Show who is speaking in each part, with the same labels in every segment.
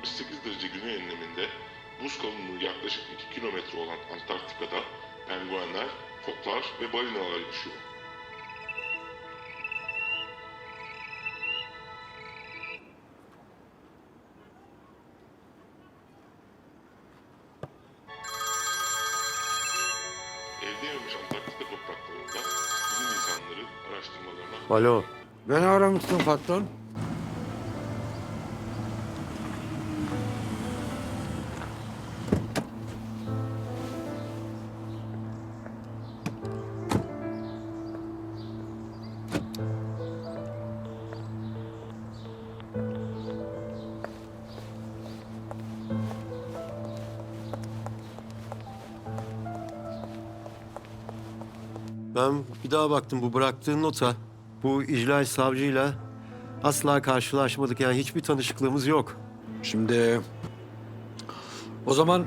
Speaker 1: 68 derece güney enleminde buz kalınlığı yaklaşık 2 kilometre olan Antarktika'da penguenler, foklar ve balinalar yaşıyor. Elde yemiş Antarktika topraklarında bilim insanları araştırmalarına
Speaker 2: Alo.
Speaker 3: Beni aramışsın patron.
Speaker 2: Ben bir daha baktım bu bıraktığın nota. Bu icra savcıyla asla karşılaşmadık. Yani hiçbir tanışıklığımız yok.
Speaker 3: Şimdi o zaman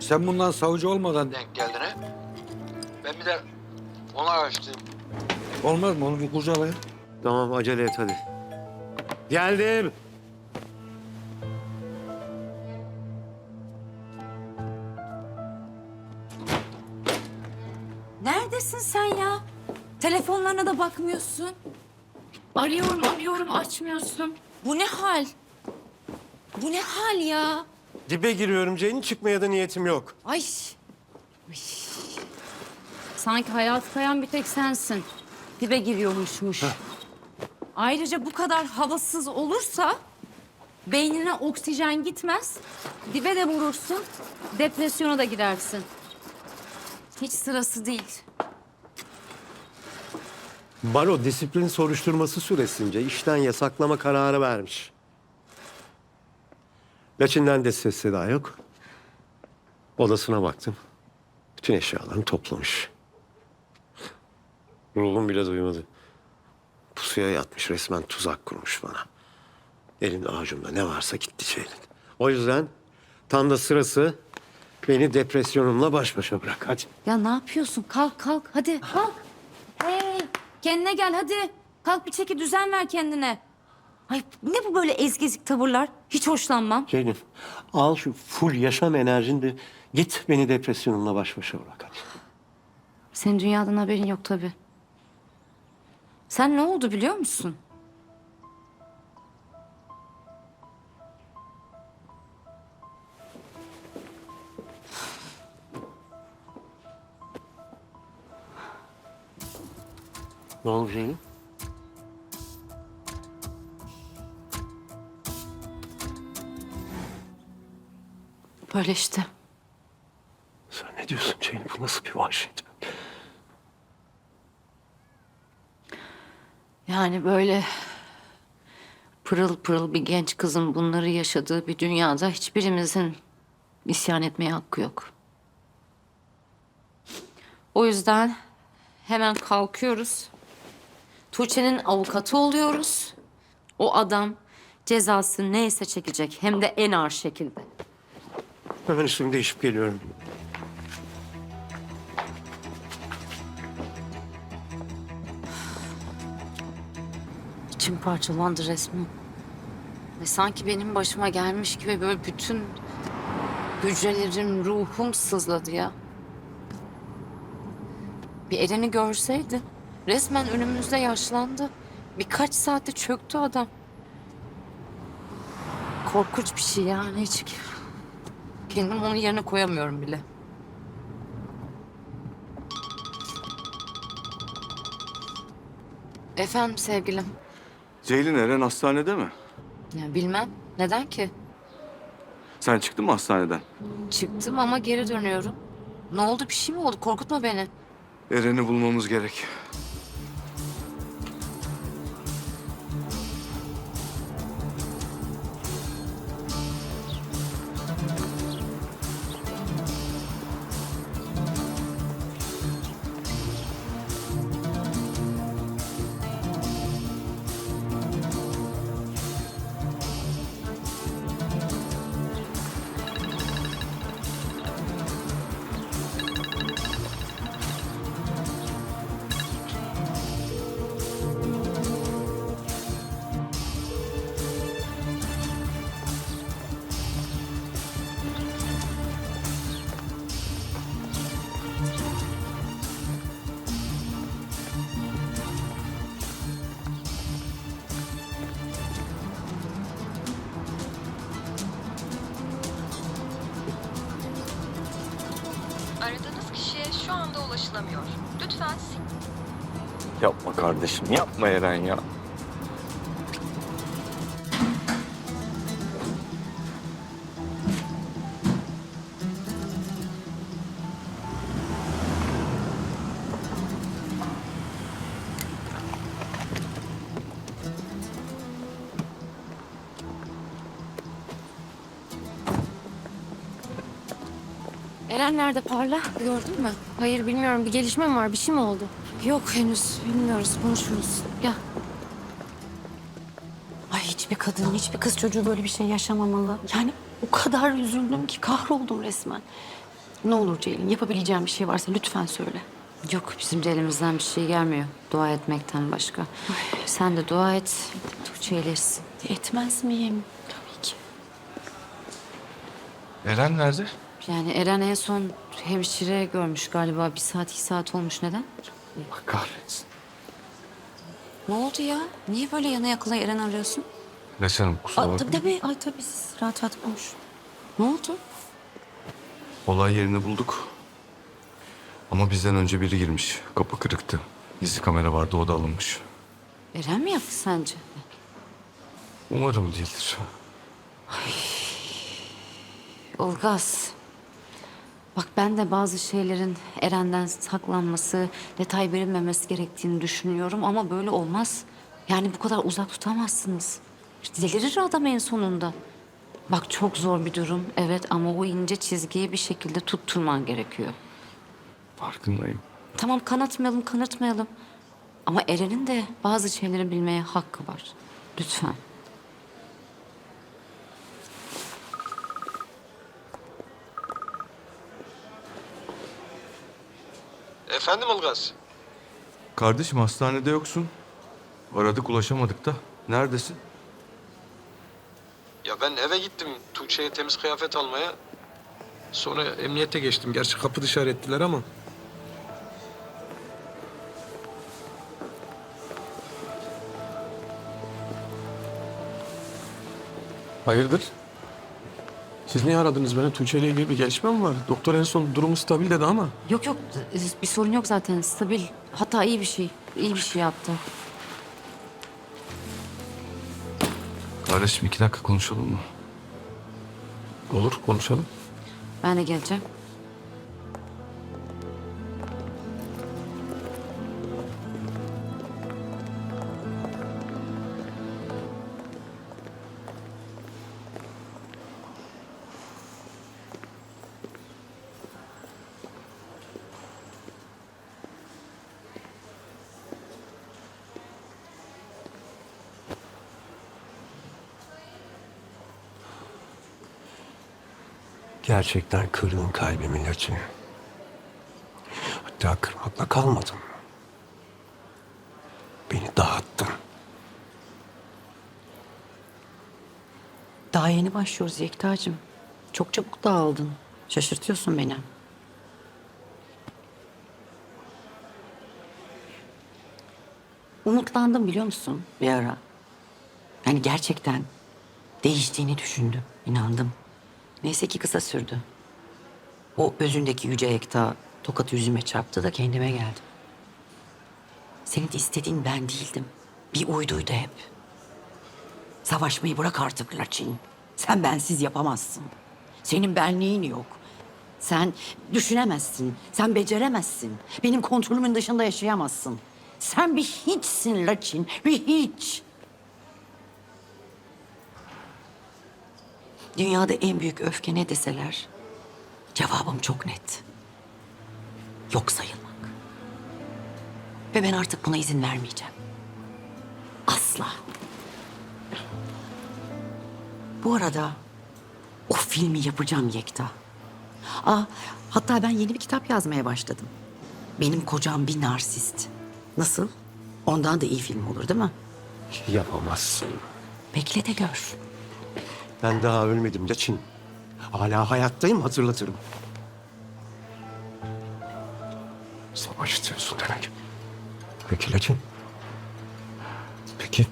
Speaker 3: sen bundan savcı olmadan denk geldin he? Ben bir de onu araştırayım. Olmaz mı? Onu bir kurcalayın.
Speaker 2: Tamam acele et hadi. Geldim.
Speaker 4: Neredesin sen ya? Telefonlarına da bakmıyorsun. Arıyorum arıyorum açmıyorsun. Bu ne hal? Bu ne hal ya?
Speaker 2: Dibe giriyorum Ceylin. Çıkmaya da niyetim yok.
Speaker 4: Ay. Ay. Sanki hayat kayan bir tek sensin. Dibe giriyormuşmuş. Ayrıca bu kadar havasız olursa beynine oksijen gitmez. Dibe de vurursun. Depresyona da girersin. Hiç sırası değil.
Speaker 2: Baro disiplin soruşturması süresince işten yasaklama kararı vermiş. Laçinden de ses seda yok. Odasına baktım. Bütün eşyalarını toplamış. Ruhum bile duymadı. Pusuya yatmış resmen tuzak kurmuş bana. Elimde avucumda ne varsa gitti Ceylin. O yüzden tam da sırası beni depresyonumla baş başa bırak. Hadi.
Speaker 4: Ya ne yapıyorsun? Kalk kalk hadi kalk. Kendine gel hadi. Kalk bir çeki düzen ver kendine. Ay ne bu böyle ezgezik tavırlar? Hiç hoşlanmam.
Speaker 2: Ceylin al şu full yaşam enerjini de git beni depresyonumla baş başa bırak hadi.
Speaker 4: Senin dünyadan haberin yok tabii. Sen ne oldu biliyor musun?
Speaker 2: Ne oldu Ceylin?
Speaker 4: Böyle işte.
Speaker 2: Sen ne diyorsun Ceylin? Bu nasıl bir vahşet?
Speaker 4: Yani böyle pırıl pırıl bir genç kızın bunları yaşadığı bir dünyada hiçbirimizin isyan etmeye hakkı yok. O yüzden hemen kalkıyoruz. Tuğçe'nin avukatı oluyoruz. O adam cezası neyse çekecek hem de en ağır şekilde.
Speaker 2: Hemen üstümü değişip geliyorum.
Speaker 4: İçim parçalandı resmen. Ve sanki benim başıma gelmiş gibi böyle bütün hücrelerim, ruhum sızladı ya. Bir Eren'i görseydi resmen önümüzde yaşlandı. Birkaç saatte çöktü adam. Korkunç bir şey yani hiç kendim onun yerine koyamıyorum bile. Efendim sevgilim.
Speaker 5: Ceylin Eren hastanede mi?
Speaker 4: Ya bilmem. Neden ki?
Speaker 5: Sen çıktın mı hastaneden?
Speaker 4: Çıktım ama geri dönüyorum. Ne oldu? Bir şey mi oldu? Korkutma beni.
Speaker 5: Eren'i bulmamız gerek.
Speaker 6: Ulaşılamıyor. Lütfen
Speaker 5: Yapma kardeşim yapma Eren ya.
Speaker 4: Eren nerede Parla? Gördün mü? Hayır bilmiyorum. Bir gelişme mi var? Bir şey mi oldu? Yok henüz. Bilmiyoruz. Konuşuruz. Gel.
Speaker 7: Ay hiçbir kadın, hiçbir kız çocuğu böyle bir şey yaşamamalı. Yani o kadar üzüldüm ki kahroldum resmen. Ne olur Ceylin, yapabileceğim bir şey varsa lütfen söyle.
Speaker 4: Yok bizim de elimizden bir şey gelmiyor. Dua etmekten başka. Sen de dua et. Tuğçe iyileşsin.
Speaker 7: Etmez miyim? Tabii ki.
Speaker 5: Eren nerede?
Speaker 4: Yani Eren en son hemşire görmüş galiba. Bir saat iki saat olmuş. Neden?
Speaker 5: Allah kahretsin.
Speaker 4: Ne oldu ya? Niye böyle yana yakıla Eren arıyorsun?
Speaker 5: Leş Hanım kusura
Speaker 7: Aa,
Speaker 5: bakma.
Speaker 7: tabii, tabii, ay tabii siz rahat rahat konuş.
Speaker 4: Ne oldu?
Speaker 5: Olay yerini bulduk. Ama bizden önce biri girmiş. Kapı kırıktı. Gizli kamera vardı o da alınmış.
Speaker 4: Eren mi yaptı sence?
Speaker 5: Umarım değildir.
Speaker 4: Ilgaz. Bak ben de bazı şeylerin Eren'den saklanması, detay verilmemesi gerektiğini düşünüyorum ama böyle olmaz. Yani bu kadar uzak tutamazsınız. Delirir adam en sonunda. Bak çok zor bir durum evet ama o ince çizgiyi bir şekilde tutturman gerekiyor.
Speaker 5: Farkındayım.
Speaker 4: Tamam kanatmayalım kanırtmayalım. Ama Eren'in de bazı şeyleri bilmeye hakkı var. Lütfen.
Speaker 3: Efendim Ilgaz?
Speaker 5: Kardeşim hastanede yoksun. Aradık ulaşamadık da. Neredesin?
Speaker 8: Ya ben eve gittim Tuğçe'ye temiz kıyafet almaya. Sonra emniyete geçtim. Gerçi kapı dışarı ettiler ama. Hayırdır? Siz niye aradınız beni? Tuğçe ile ilgili bir gelişme mi var? Doktor en son durumu stabil dedi ama.
Speaker 4: Yok yok bir sorun yok zaten stabil. Hatta iyi bir şey. iyi bir şey yaptı.
Speaker 5: Kardeşim iki dakika konuşalım mı?
Speaker 8: Olur konuşalım.
Speaker 4: Ben de geleceğim.
Speaker 2: Gerçekten kırdın kalbimi Laçin. Hatta kırmakla kalmadın. Beni dağıttın.
Speaker 7: Daha yeni başlıyoruz Yekta'cığım. Çok çabuk dağıldın. Şaşırtıyorsun beni. Umutlandım biliyor musun bir ara. Yani gerçekten değiştiğini düşündüm, inandım. Neyse ki kısa sürdü. O özündeki yüce Yekta tokat yüzüme çarptı da kendime geldim. Senin istediğin ben değildim. Bir uyduydu hep. Savaşmayı bırak artık Laçin. Sen bensiz yapamazsın. Senin benliğin yok. Sen düşünemezsin. Sen beceremezsin. Benim kontrolümün dışında yaşayamazsın. Sen bir hiçsin Laçin. Bir hiç. Dünyada en büyük öfke ne deseler cevabım çok net. Yok sayılmak. Ve ben artık buna izin vermeyeceğim. Asla. Bu arada o filmi yapacağım Yekta. Aa, hatta ben yeni bir kitap yazmaya başladım. Benim kocam bir narsist. Nasıl? Ondan da iyi film olur değil mi?
Speaker 2: Yapamazsın.
Speaker 7: Bekle de gör.
Speaker 2: Ben daha ölmedim Laçin. Hala hayattayım hatırlatırım. Savaş istiyorsun demek. Peki Laçin. Peki.